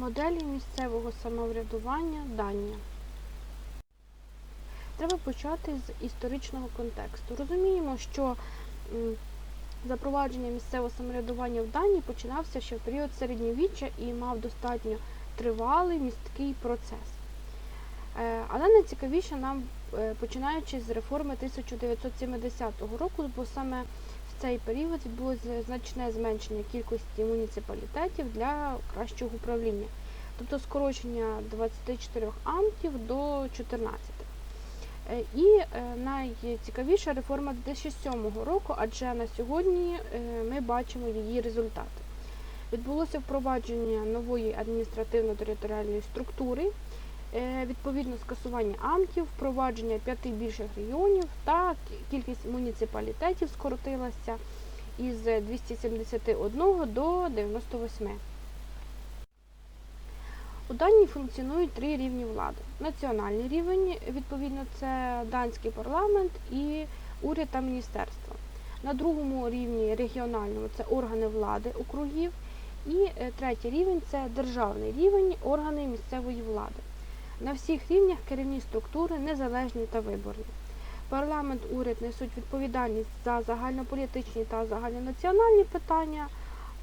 Моделі місцевого самоврядування Данія. Треба почати з історичного контексту. Розуміємо, що запровадження місцевого самоврядування в Данії починався ще в період середньовіччя і мав достатньо тривалий місткий процес. Е, Але найцікавіше нам е, починаючи з реформи 1970 року, бо саме цей період відбулося значне зменшення кількості муніципалітетів для кращого управління, тобто скорочення 24 амтів до 14. Е, І е, найцікавіша реформа 2007 року, адже на сьогодні е, ми бачимо її результати. Відбулося впровадження нової адміністративно-територіальної структури, відповідно скасування амтів, впровадження п'яти більших регіонів та кількість муніципалітетів скоротилася із 271 до 98. У Данії функціонують три рівні влади. Національний рівень, відповідно, це данський парламент і уряд та міністерство. На другому рівні регіональному це органи влади округів. І е, третій рівень це державний рівень, органи місцевої влади. На всіх рівнях керівні структури незалежні та виборні. Парламент, уряд несуть відповідальність за загальнополітичні та загальнонаціональні питання.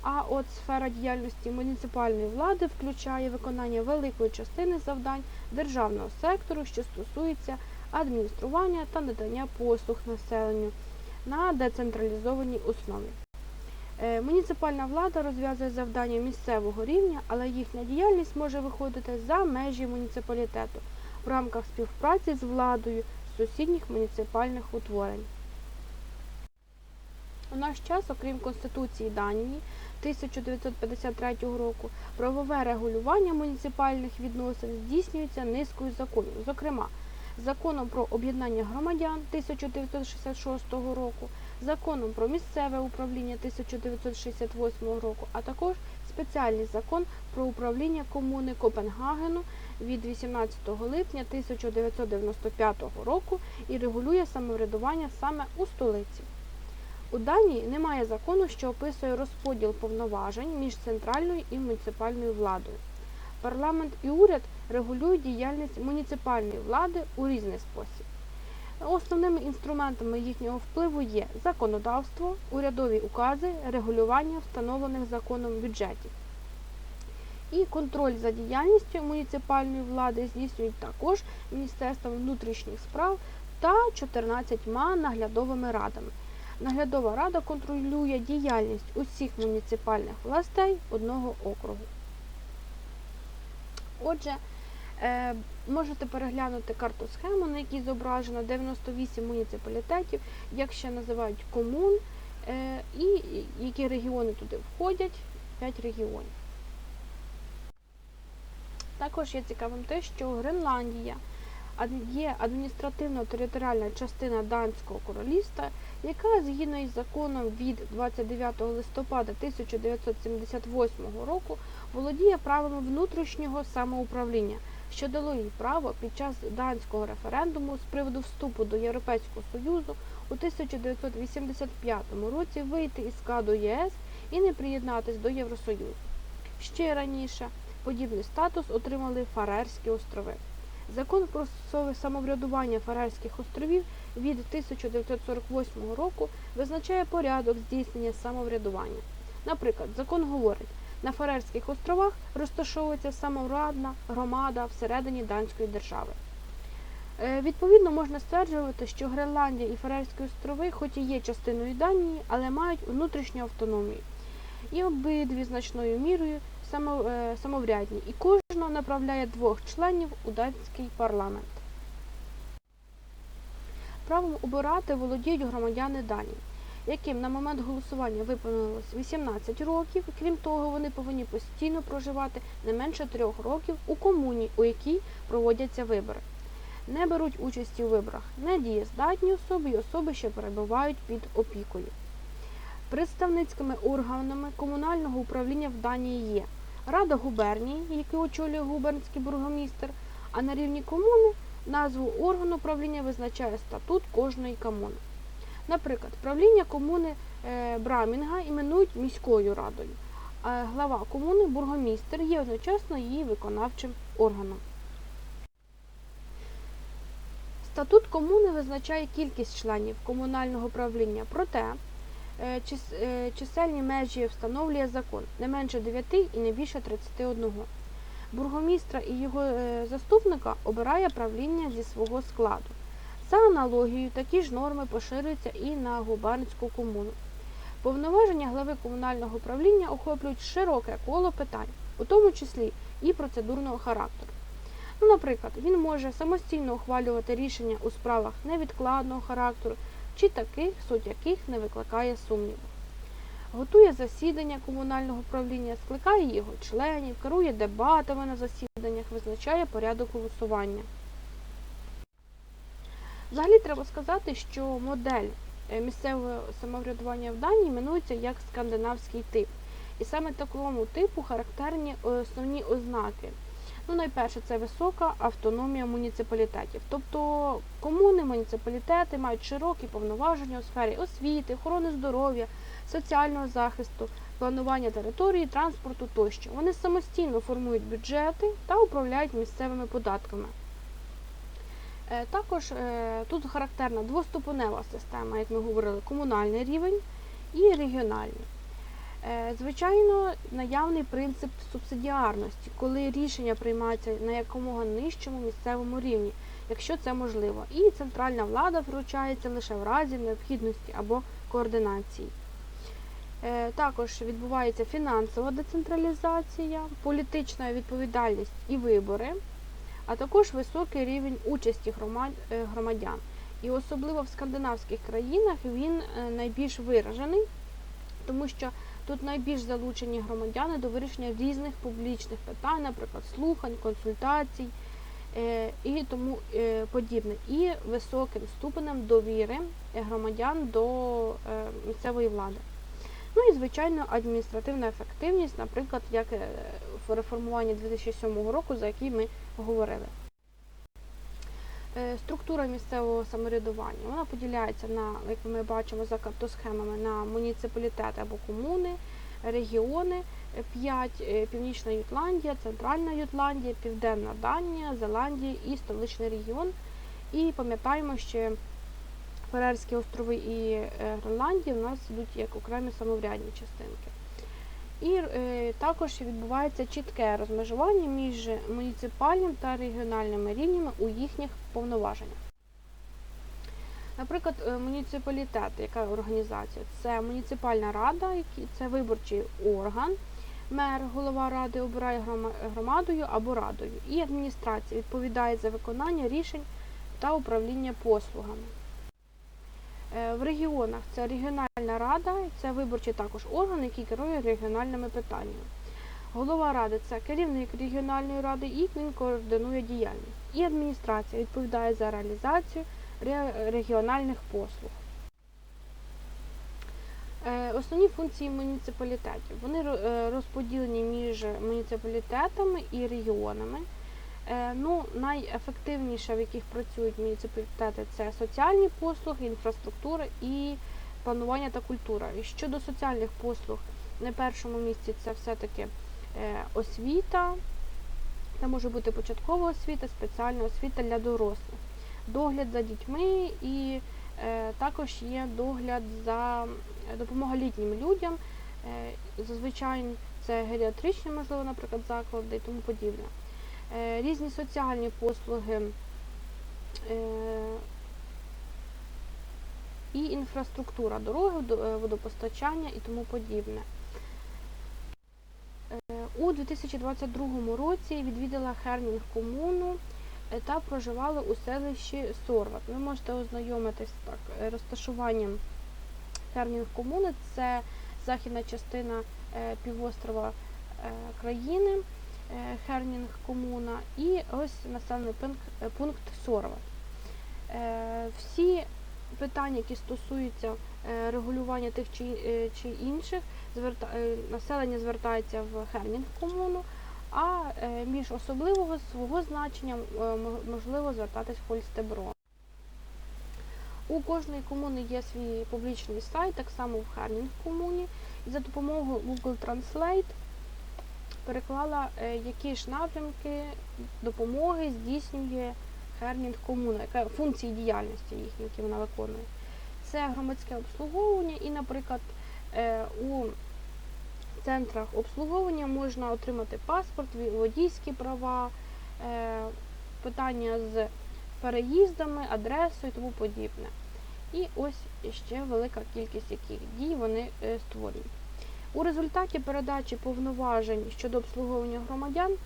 А от сфера діяльності муніципальної влади включає виконання великої частини завдань державного сектору, що стосується адміністрування та надання послуг населенню на децентралізованій основі. Е, Муніципальна влада розв'язує завдання місцевого рівня, але їхня діяльність може виходити за межі муніципалітету в рамках співпраці з владою сусідніх муніципальних утворень. У наш час, окрім Конституції Данії 1953 року, правове регулювання муніципальних відносин здійснюється низкою законів, зокрема, законом про об'єднання громадян 1966 року, законом про місцеве управління 1968 року, а також спеціальний закон про управління комуни Копенгагену від 18 липня 1995 року і регулює самоврядування саме у столиці. У Данії немає закону, що описує розподіл повноважень між центральною і муніципальною владою. Парламент і уряд регулюють діяльність муніципальної влади у різний спосіб. Основними інструментами їхнього впливу є законодавство, урядові укази, регулювання встановлених законом бюджетів. І контроль за діяльністю муніципальної влади здійснюють також Міністерство внутрішніх справ та 14 наглядовими радами. Наглядова рада контролює діяльність усіх муніципальних властей одного округу. Отже, можете переглянути карту схему, на якій зображено 98 муніципалітетів, як ще називають комун, е, і які регіони туди входять, 5 регіонів. Також є цікавим те, що Гренландія є адміністративно-територіальна частина Данського королівства, яка згідно із законом від 29 листопада 1978 року володіє правами внутрішнього самоуправління, що дало їй право під час данського референдуму з приводу вступу до Європейського Союзу у 1985 році вийти із складу ЄС і не приєднатись до Євросоюзу. Ще раніше подібний статус отримали Фарерські острови. Закон про самоврядування Фарерських островів від 1948 року визначає порядок здійснення самоврядування. Наприклад, закон говорить, на Фарерських островах розташовується самовладна громада всередині Данської держави. Е, Відповідно, можна стверджувати, що Гренландія і Фарерські острови, хоч і є частиною Данії, але мають внутрішню автономію. І обидві значною мірою е, самоврядні, і кожна направляє двох членів у датський парламент. Правом обирати володіють громадяни Данії, яким на момент голосування виповнилось 18 років. Крім того, вони повинні постійно проживати не менше трьох років у комуні, у якій проводяться вибори. Не беруть участі у виборах недієздатні особи і особи, що перебувають під опікою. Представницькими органами комунального управління в Данії є Рада губернії, яку очолює губернський бургомістр, а на рівні комуни назву органу управління визначає статут кожної комуни. Наприклад, правління комуни е, Брамінга іменують міською радою, а глава комуни, бургомістер, є одночасно її виконавчим органом. Статут комуни визначає кількість членів комунального правління, проте е, е, чисельні межі встановлює закон не менше 9 і не більше 31. Бургомістра і його заступника обирає правління зі свого складу. За аналогією, такі ж норми поширюються і на губернську комуну. Повноваження глави комунального правління охоплюють широке коло питань, у тому числі і процедурного характеру. Ну, наприклад, він може самостійно ухвалювати рішення у справах невідкладного характеру чи таких, суть яких не викликає сумніву. Готує засідання комунального правління, скликає його членів, керує дебатами на засіданнях, визначає порядок голосування. Взагалі треба сказати, що модель е, місцевого самоврядування в Данії іменується як скандинавський тип. І саме такому типу характерні основні ознаки. Ну, найперше, це висока автономія муніципалітетів. Тобто комуни, муніципалітети мають широкі повноваження у сфері освіти, охорони здоров'я, соціального захисту, планування території, транспорту тощо. Вони самостійно формують бюджети та управляють місцевими податками. Е, Також е, тут характерна двоступенева система, як ми говорили, комунальний рівень і регіональний. Е, Звичайно, наявний принцип субсидіарності, коли рішення приймаються на якомога нижчому місцевому рівні, якщо це можливо, і центральна влада вручається лише в разі необхідності або координації. Також відбувається фінансова децентралізація, політична відповідальність і вибори, а також високий рівень участі е, громадян. І особливо в скандинавських країнах він е, найбільш виражений, тому що тут найбільш залучені громадяни до вирішення різних публічних питань, наприклад, слухань, консультацій е, і тому подібне, і високим ступенем довіри громадян до місцевої влади. Ну і звичайно адміністративна ефективність, наприклад, як в реформуванні 2007 року, за який ми говорили. Е, Структура місцевого самоврядування вона поділяється на, як ми бачимо за картосхемами, на муніципалітети або комуни, регіони, 5 Північна Ютландія, Центральна Ютландія, Південна Данія, Зеландія і столичний регіон. І пам'ятаємо, що Фарерські острови і е, Гренландія у нас йдуть як окремі самоврядні частинки. І е, також відбувається чітке розмежування між муніципальним та регіональними рівнями у їхніх повноваженнях. Наприклад, е, муніципалітет, яка організація? Це муніципальна рада, це виборчий орган. Мер, голова ради обирає громадою або радою. І адміністрація відповідає за виконання рішень та управління послугами. Е, В регіонах це регіональна рада, це виборчий також орган, який керує регіональними питаннями. Голова ради це керівник регіональної ради і він координує діяльність. І адміністрація відповідає за реалізацію регіональних послуг. Е, Основні функції муніципалітетів. Вони е, розподілені між муніципалітетами і регіонами. Е, Ну, найефективніше, в яких працюють муніципалітети, це соціальні послуги, інфраструктура і планування та культура. І щодо соціальних послуг, на першому місці це все-таки е, освіта, це може бути початкова освіта, спеціальна освіта для дорослих, догляд за дітьми і е, також є догляд за допомога літнім людям. Зазвичай це геріатричні, можливо, наприклад, заклади і тому подібне. Е, різні соціальні послуги е, і інфраструктура, дороги, е, водопостачання і тому подібне. У 2022 році відвідала Хернінг комуну та проживала у селищі Сорват. Ви можете ознайомитись так, розташуванням Хернінг комуни. Це західна частина півострова країни. Е, Хернінг комуна і ось населений пункт, е, пункт Сорват. Е, Всі питання, які стосуються регулювання тих чи, інших, населення звертається в Хернінг комуну, а між особливого свого значення можливо звертатись в Хольстебро. У кожної комуни є свій публічний сайт, так само в Хернінг комуні. За допомогою Google Translate переклала, е, які ж напрямки допомоги здійснює Хернінг комуна, яка функції діяльності їхні, які вона виконує. Це громадське обслуговування і, наприклад, е, у центрах обслуговування можна отримати паспорт, водійські права, е, питання з переїздами, адресою і тому подібне. І ось ще велика кількість яких дій вони створюють. У результаті передачі повноважень щодо обслуговування громадян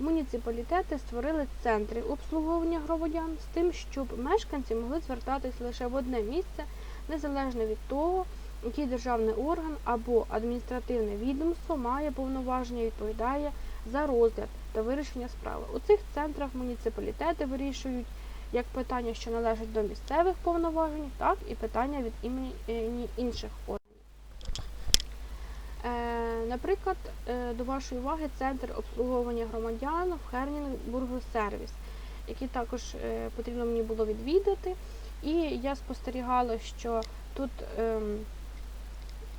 муніципалітети створили центри обслуговування громадян з тим, щоб мешканці могли звертатись лише в одне місце, незалежно від того, який державний орган або адміністративне відомство має повноваження і відповідає за розгляд та вирішення справи. У цих центрах муніципалітети вирішують як питання, що належать до місцевих повноважень, так і питання від імені інших органів. Наприклад, е, до вашої уваги центр обслуговування громадян в Хернінбургу сервіс, який також е, потрібно мені було відвідати. І я спостерігала, що тут ем,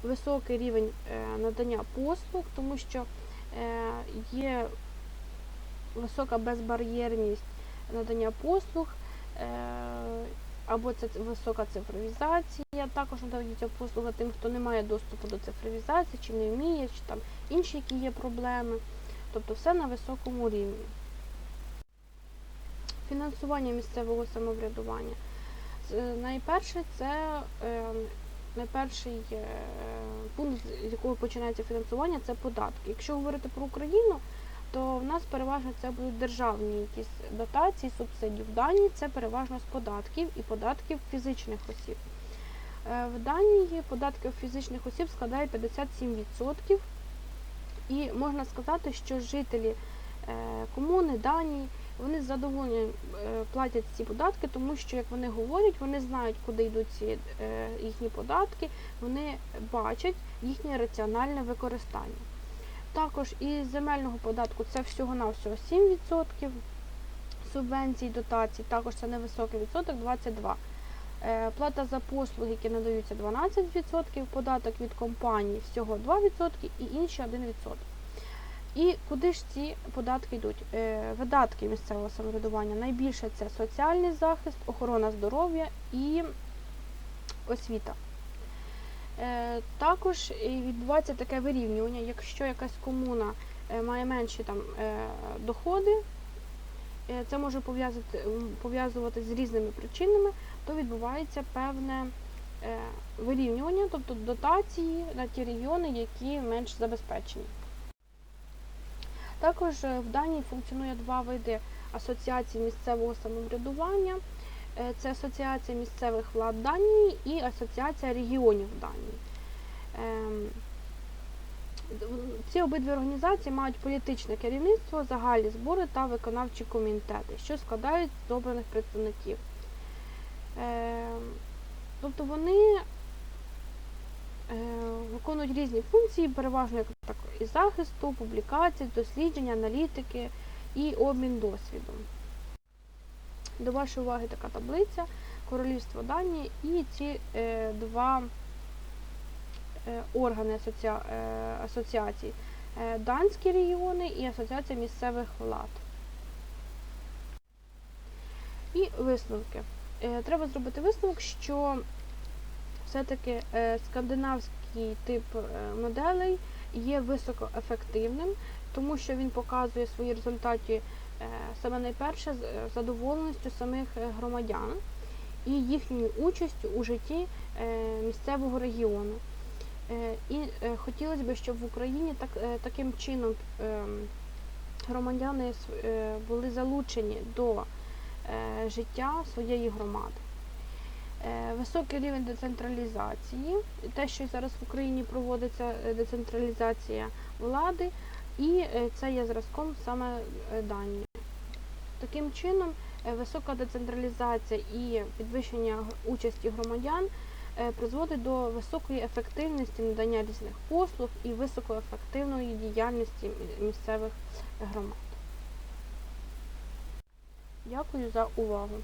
високий рівень е, надання послуг, тому що є висока безбар'єрність надання послуг, або це висока цифровізація. Також надаються послуги тим, хто не має доступу до цифровізації, чи не вміє, чи там інші які є проблеми. Тобто все на високому рівні. Фінансування місцевого самоврядування. Е, Найперше це е, найперший е, пункт, з якого починається фінансування, це податки. Якщо говорити про Україну, то в нас переважно це будуть державні якісь дотації, субсидії. В Данії це переважно з податків і податків фізичних осіб. Е, В Данії податки фізичних осіб складають 57%. І можна сказати, що жителі е, комуни Данії вони з задоволенням е, платять ці податки, тому що, як вони говорять, вони знають, куди йдуть ці їхні податки, вони бачать їхнє раціональне використання. Також із земельного податку це всього-навсього 7%, субвенцій, дотацій, також це невисокий відсоток 22%. Е, Плата за послуги, які надаються 12%, податок від компаній всього 2% і інші 1%. І куди ж ці податки йдуть? Е, Видатки місцевого самоврядування найбільше це соціальний захист, охорона здоров'я і освіта. Е, Також відбувається таке вирівнювання, якщо якась комуна має менші там доходи, це може пов'язувати з різними причинами, то відбувається певне е, вирівнювання, тобто дотації на ті регіони, які менш забезпечені. Також е, в Данії функціонує два види асоціацій місцевого самоврядування. Е, Це Асоціація місцевих влад Данії і Асоціація регіонів Данії. Ем, Ці обидві організації мають політичне керівництво, загальні збори та виконавчі комітети, що складають з обраних представників. Ем, Тобто вони е, виконують різні функції, переважно як так, і захисту, публікацій, дослідження, аналітики і обмін досвідом. До вашої уваги така таблиця Королівство Данії і ці е, два е, органи асоціа, е, асоціацій. Е, Данські регіони і Асоціація місцевих влад. І висновки. Е, Треба зробити висновок, що все-таки е, скандинавський тип е, моделей є високоефективним, тому що він показує свої результати саме найперше з задоволеністю самих громадян і їхньою участю у житті місцевого регіону. І хотілося б, щоб в Україні так, таким чином е, громадяни були залучені до життя своєї громади. Е, Високий рівень децентралізації, те, що зараз в Україні проводиться е, децентралізація влади, і е, це є зразком саме е, Данії. Таким чином, е, висока децентралізація і підвищення участі громадян е, призводить до високої ефективності надання різних послуг і високоефективної діяльності місцевих громад. Дякую за увагу.